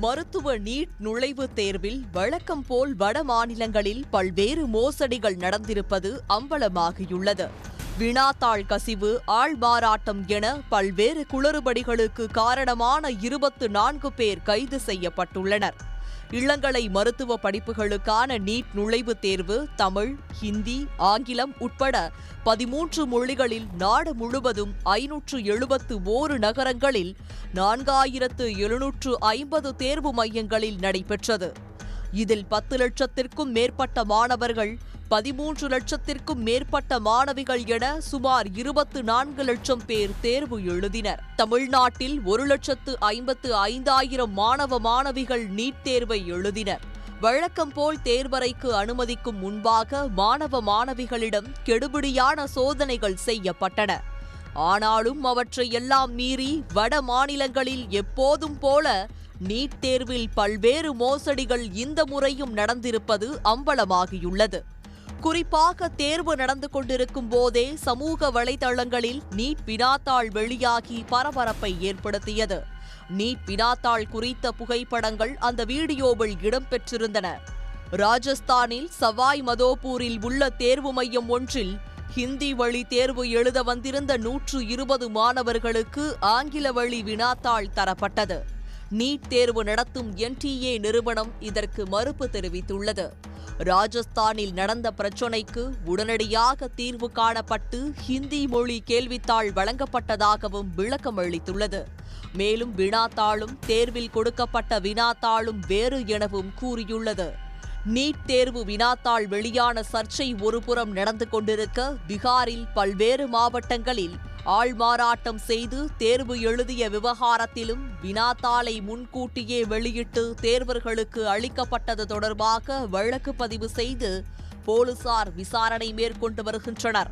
மருத்துவ நீட் நுழைவுத் தேர்வில் வழக்கம் போல் வட மாநிலங்களில் பல்வேறு மோசடிகள் நடந்திருப்பது அம்பலமாகியுள்ளது. வினாத்தாள் கசிவு ஆள்பாராட்டம் என பல்வேறு குளறுபடிகளுக்கு காரணமான இருபத்து நான்கு பேர் கைது செய்யப்பட்டுள்ளனர். இளங்கலை மருத்துவ படிப்புகளுக்கான நீட் நுழைவுத் தேர்வு தமிழ் ஹிந்தி ஆங்கிலம் உட்பட பதிமூன்று மொழிகளில் நாடு முழுவதும் ஐநூற்று எழுபத்து ஓரு நகரங்களில் நான்காயிரத்து எழுநூற்று ஐம்பது தேர்வு மையங்களில் நடைபெற்றது. இதில் பத்து லட்சத்திற்கும் மேற்பட்ட மாணவர்கள் பதிமூன்று லட்சத்திற்கும் மேற்பட்ட மாணவிகள் என சுமார் இருபத்து நான்கு லட்சம் பேர் தேர்வு எழுதினர். தமிழ்நாட்டில் ஒரு லட்சத்து ஐம்பத்து ஐந்தாயிரம் மாணவ மாணவிகள் நீட் தேர்வை எழுதினர். வழக்கம் போல் தேர்வறைக்கு அனுமதிக்கும் முன்பாக மாணவ மாணவிகளிடம் கெடுபிடியான சோதனைகள் செய்யப்பட்டன. ஆனாலும் அவற்றை எல்லாம் மீறி வட மாநிலங்களில் எப்போதும் போல நீட் தேர்வில் பல்வேறு மோசடிகள் இந்த முறையும் நடந்திருப்பது அம்பலமாகியுள்ளது. குறிப்பாக தேர்வு நடந்து கொண்டிருக்கும் போதே சமூக வலைதளங்களில் நீட் வினாத்தாள் வெளியாகி பரபரப்பை ஏற்படுத்தியது. நீட் வினாத்தாள் குறித்த புகைப்படங்கள் அந்த வீடியோவில் இடம்பெற்றிருந்தன. ராஜஸ்தானில் சவாய் மதோபூரில் உள்ள தேர்வு மையம் ஒன்றில் ஹிந்தி வழி தேர்வு எழுத வந்திருந்த நூற்று இருபது மாணவர்களுக்கு ஆங்கில வழி வினாத்தாள் தரப்பட்டது. நீட் தேர்வு நடத்தும் என்டிஏ நிறுவனம் இதற்கு மறுப்பு தெரிவித்துள்ளது. ராஜஸ்தானில் நடந்த பிரச்சினைக்கு உடனடியாக தீர்வு காணப்பட்டு ஹிந்தி மொழி கேள்வித்தாள் வழங்கப்பட்டதாகவும் விளக்கம் அளித்துள்ளது. மேலும் வினாத்தாளும் தேர்வில் கொடுக்கப்பட்ட வினாத்தாளும் வேறு எனவும் கூறியுள்ளது. நீட் தேர்வு வினாத்தாள் வெளியான சர்ச்சை ஒருபுறம் நடந்து கொண்டிருக்க பீகாரில் பல்வேறு மாவட்டங்களில் ஆள்மாறாட்டம் செய்து தேர்வு எழுதிய விவகாரத்திலும் வினாத்தாளை முன்கூட்டியே வெளியிட்டு தேர்வர்களுக்கு அளிக்கப்பட்டது தொடர்பாக வழக்கு பதிவு செய்து போலீசார் விசாரணை மேற்கொண்டு வருகின்றனர்.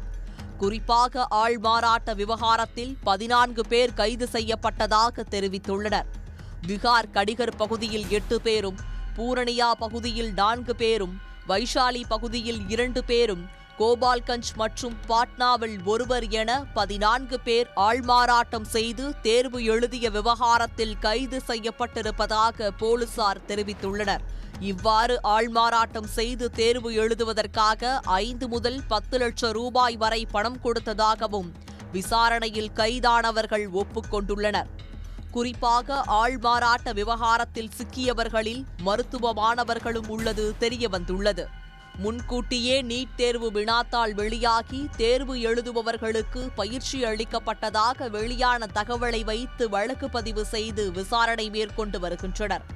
குறிப்பாக ஆள்மாறாட்ட விவகாரத்தில் பதினான்கு பேர் கைது செய்யப்பட்டதாக தெரிவித்துள்ளனர். பீகார் கடிகர் பகுதியில் எட்டு பேரும் பூரணியா பகுதியில் நான்கு பேரும் வைஷாலி பகுதியில் இரண்டு பேரும் கோபால்கஞ்ச் மற்றும் பாட்னாவில் ஒருவர் என பதினான்கு பேர் ஆள்மாறாட்டம் செய்து தேர்வு எழுதிய விவகாரத்தில் கைது செய்யப்பட்டிருப்பதாக போலீசார் தெரிவித்துள்ளனர். இவ்வாறு ஆள்மாறாட்டம் செய்து தேர்வு எழுதுவதற்காக ஐந்து முதல் பத்து லட்சம் ரூபாய் வரை பணம் கொடுத்ததாகவும் விசாரணையில் கைதானவர்கள் ஒப்புக்கொண்டுள்ளனர் குறிப்பாக ஆள்மாறாட்ட விவகாரத்தில் சிக்கியவர்களில் மருத்துவ மாணவர்களும் உள்ளது தெரியவந்துள்ளது. முன்கூட்டியே நீட் தேர்வு வினாத்தாள் வெளியாகி தேர்வு எழுதுபவர்களுக்கு பயிற்சி அளிக்கப்பட்டதாக வெளியான தகவலை வைத்து வழக்கு பதிவு செய்து விசாரணை மேற்கொண்டு வருகின்றனர்.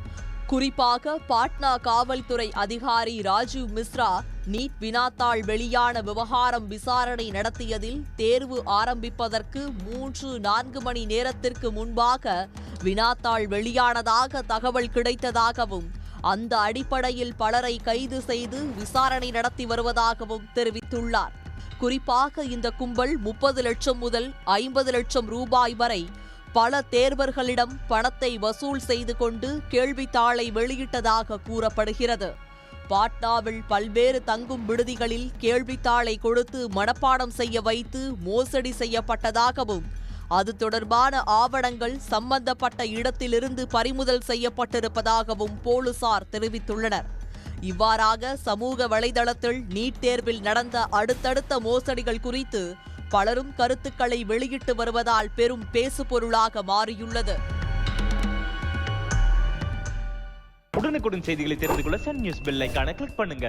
குறிப்பாக பாட்னா காவல்துறை அதிகாரி ராஜீவ் மிஸ்ரா நீட் வினாத்தாள் வெளியான விவகாரம் விசாரணை நடத்தியதில் தேர்வு ஆரம்பிப்பதற்கு மூன்று நான்கு மணி நேரத்திற்கு முன்பாக வினாத்தாள் வெளியானதாக தகவல் கிடைத்ததாகவும் அந்த அடிப்படையில் பலரை கைது செய்து விசாரணை நடத்தி வருவதாகவும் தெரிவித்துள்ளார். குறிப்பாக இந்த கும்பல் முப்பது லட்சம் முதல் ஐம்பது லட்சம் ரூபாய் வரை பல தேர்வர்களிடம் பணத்தை வசூல் செய்து கொண்டு கேள்வித்தாளை வெளியிட்டதாக கூறப்படுகிறது. பாட்னாவில் பல்வேறு தங்கும் விடுதிகளில் கேள்வித்தாளை கொடுத்து மனப்பாடம் செய்ய வைத்து மோசடி செய்யப்பட்டதாகவும் அது தொடர்பான ஆவணங்கள் சம்பந்தப்பட்ட இடத்திலிருந்து பறிமுதல் செய்யப்பட்டிருப்பதாகவும் போலீசார் தெரிவித்துள்ளனர். இவ்வாறாக சமூக வலைதளத்தில் நீட் தேர்வில் நடந்த அடுத்தடுத்த மோசடிகள் குறித்து பலரும் கருத்துக்களை வெளியிட்டு வருவதால் பெரும் பேசுபொருளாக மாறியுள்ளது. உடனுக்குடன் செய்திகளை தெரிந்து கொள்ள சன் நியூஸ் பெல் கிளிக் பண்ணுங்க.